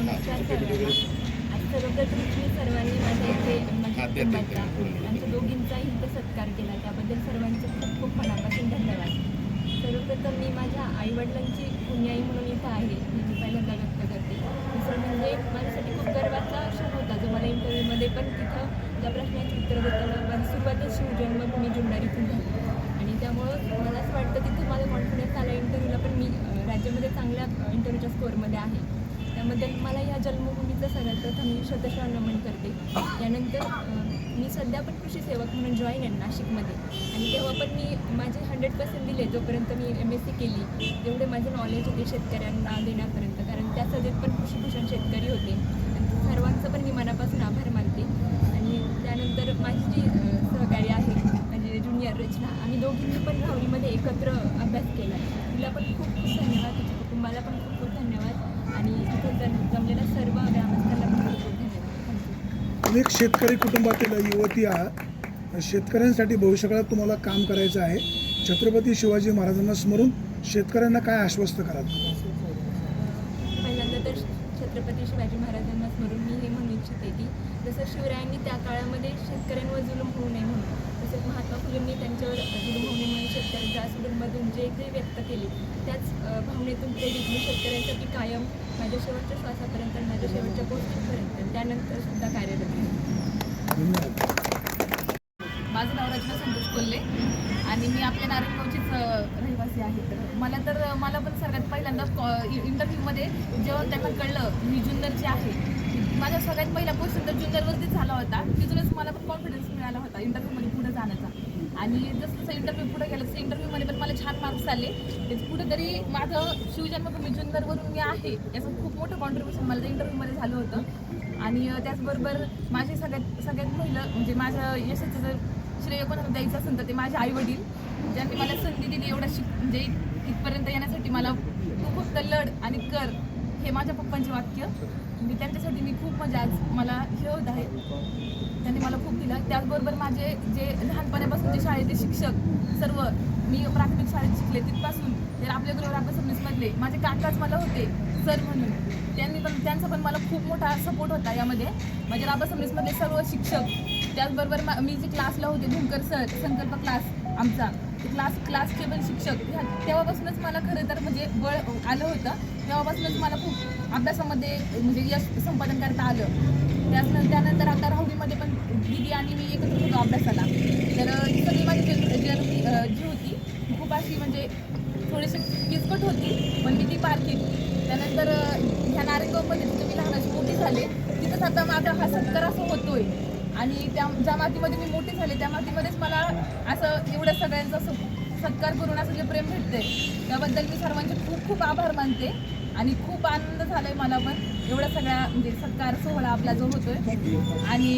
नमस्कार सर्वांना आज सर्वप्रथम तुम्ही सर्वांनी माझ्या इथे माझ्या कुटुंबाचा आमच्या दोघींचाही इथे सत्कार केला त्याबद्दल सर्वांचे खूप खूप मनापासून धन्यवाद सर्वप्रथम मी माझ्या आईवडिलांची पुण्याई म्हणून इथं आहे मी मी पहिल्यांदा व्यक्त करते दुसरं म्हणजे माझ्यासाठी खूप गर्वाचा क्षण होता जो मला इंटरव्ह्यूमध्ये पण तिथं त्या प्रश्नाची उत्तर देताना माझी सुरुवातच शिवजन्मभूमी जुन्नर इथून झाली आणि त्यामुळं मला असं वाटतं तिथं माझा कॉन्फिडन्स आला इंटरव्ह्यूला पण मी राज्यामध्ये चांगल्या इंटरव्ह्यूच्या स्कोअरमध्ये आहे. त्याबद्दल मला या जन्मभूमीचं सगळ्यात प्रथम मी शतशः नमन करते. यानंतर मी सध्या पण कृषी सेवक म्हणून जॉईन आहे नाशिकमध्ये. आणि तेव्हा पण मी माझे हंड्रेड पर्सेंट दिले जोपर्यंत मी एम एस सी केली. जेवढे माझे नॉलेज होते शेतकऱ्यांना देण्यापर्यंत. कारण त्या सभेत पण कृषीभूषण शेतकरी होते. आणि सर्वांचं पण मी मनापासून आभार मानते. आणि त्यानंतर माझी जी सहकारी आहे म्हणजे ज्युनियर रचना आम्ही दोघींनी पण धावलीमध्ये एकत्र अभ्यास केला. तिला पण खूप खूप धन्यवाद. कुटुंबाला पण खूप खूप धन्यवाद. आणि जम- जमलेल्या सर्व ग्रामस्थांना पण खूप खूप धन्यवाद. एक शेतकरी कुटुंबातील युवती आहात. शेतकऱ्यांसाठी भविष्यकाळात तुम्हाला काम करायचं आहे. छत्रपती शिवाजी महाराजांना स्मरून शेतकऱ्यांना काय आश्वस्त कराल? पहिल्यांदा तर छत्रपती शिवाजी महाराजांना स्मरून मी हे म्हणू इच्छिते की जसं शिवरायांनी त्या काळामध्ये शेतकऱ्यांवर जुलूम होऊ नये म्हणून तसेच महात्मा फुलेंनी त्यांच्यावर जुलूम शेतकऱ्यांच्या आसुडूनमधून जे जे व्यक्त केले त्याच भावनेतून प्रेरित मी शेतकऱ्यांसाठी कायम माझ्या शेवटच्या श्वासापर्यंत माझ्या शेवटच्या पोस्टिंगपर्यंत. त्यानंतर सुद्धा कार्यरत माझं नाव रचना संतोष कोल्हे आणि मी आपल्या नारायणगावचीच रहिवासी आहे तर मला तर मला पण सगळ्यात पहिल्यांदा इंटरव्ह्यूमध्ये जेव्हा त्यांना कळलं मी जुन्नरची आहे माझा सगळ्यात पहिला क्वेश्चन तर जुन्नरवरतीच झाला होता. तिथूनच मला पण कॉन्फिडन्स मिळाला होता इंटरव्ह्यूमध्ये पुढे जाण्याचा. आणि जसं जसं इंटरव्ह्यू पुढे गेलं तसं इंटरव्ह्यूमध्ये पण मला छान मार्क्स आले. त्याचं कुठेतरी माझं शिवजन्मभूमी जुन्नरवरून मी आहे याचं खूप मोठं कॉन्ट्रीब्युशन मला त्या इंटरव्ह्यूमध्ये झालं होतं. आणि त्याचबरोबर माझे सगळ्यात सगळ्यात पहिलं म्हणजे माझं यशाचं जर श्रेय कोणाला द्यायचं असेल तर ते माझे आई वडील ज्यांनी मला संधी दिली एवढं शिक म्हणजे इथपर्यंत येण्यासाठी मला तू फक्त लढ आणि कर हे माझ्या पप्पांचे वाक्य. म्हणजे त्यांच्यासाठी मी खूप म्हणजे आज मला हे होत आहे. त्यांनी मला खूप दिलं. त्याचबरोबर माझे जे लहानपणापासूनचे शाळेचे शिक्षक सर्व मी प्राथमिक शाळेत शिकले तिथपासून ते आपल्या गृह समजले माझे काकाच मला होते सर म्हणून. त्यांनी पण त्यांचा पण मला खूप मोठा सपोर्ट होता यामध्ये. माझ्या राबा समजमधले सर्व शिक्षक त्याचबरोबर मा- मी जे क्लासला होते धुमकर सर संकल्प क्लास आमचा क्लास क्लास क्लासचे पण शिक्षक. ह्या तेव्हापासूनच मला खरं तर म्हणजे बळ आलं होतं. तेव्हापासूनच मला खूप अभ्यासामध्ये म्हणजे यश संपादन करता आलं. त्याच त्यानंतर आता राहुरीमध्ये पण दिदी आणि मी एकत्र होतो अभ्यासाला. तर ही सगळी माझी जे जर्नी जी होती खूप अशी म्हणजे थोडीशी किचकट होती पण मी ती पार केली. त्यानंतर ह्या नारेगावमध्ये तुम्ही लहानाची मोठी झाले तिथंच आता माझा हा सत्कार असं होतोय. आणि त्या ज्या मातीमध्ये मी मोठी झाले त्या मातीमध्येच मला असं एवढं सगळ्यांचा सत्कार करून असं जे प्रेम भेटते त्याबद्दल मी सर्वांचे खूप खूप आभार मानते. आणि खूप आनंद झालाय मला पण. एवढा सगळ्या म्हणजे सत्कार सोहळा आपला जो होतोय. आणि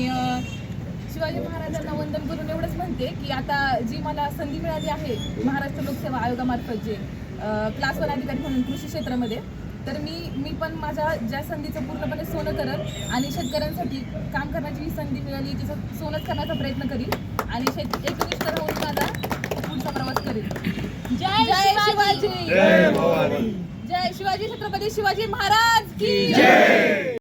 शिवाजी महाराजांना वंदन करून एवढंच म्हणते की आता जी मला संधी मिळाली आहे महाराष्ट्र लोकसेवा आयोगामार्फत जे क्लास वन अधिकारी म्हणून कृषी क्षेत्रामध्ये तर मी मी पण माझ्या ज्या संधीचं पूर्णपणे सोनं करत आणि शेतकऱ्यांसाठी काम करण्याची जी संधी मिळाली तिचं सोनंच करण्याचा प्रयत्न करील आणि शेत एकनिष्ठ राहून माझा पुढचा प्रवास करेल जय शिवाजी! जय शिवाजी छत्रपती शिवाजी महाराज की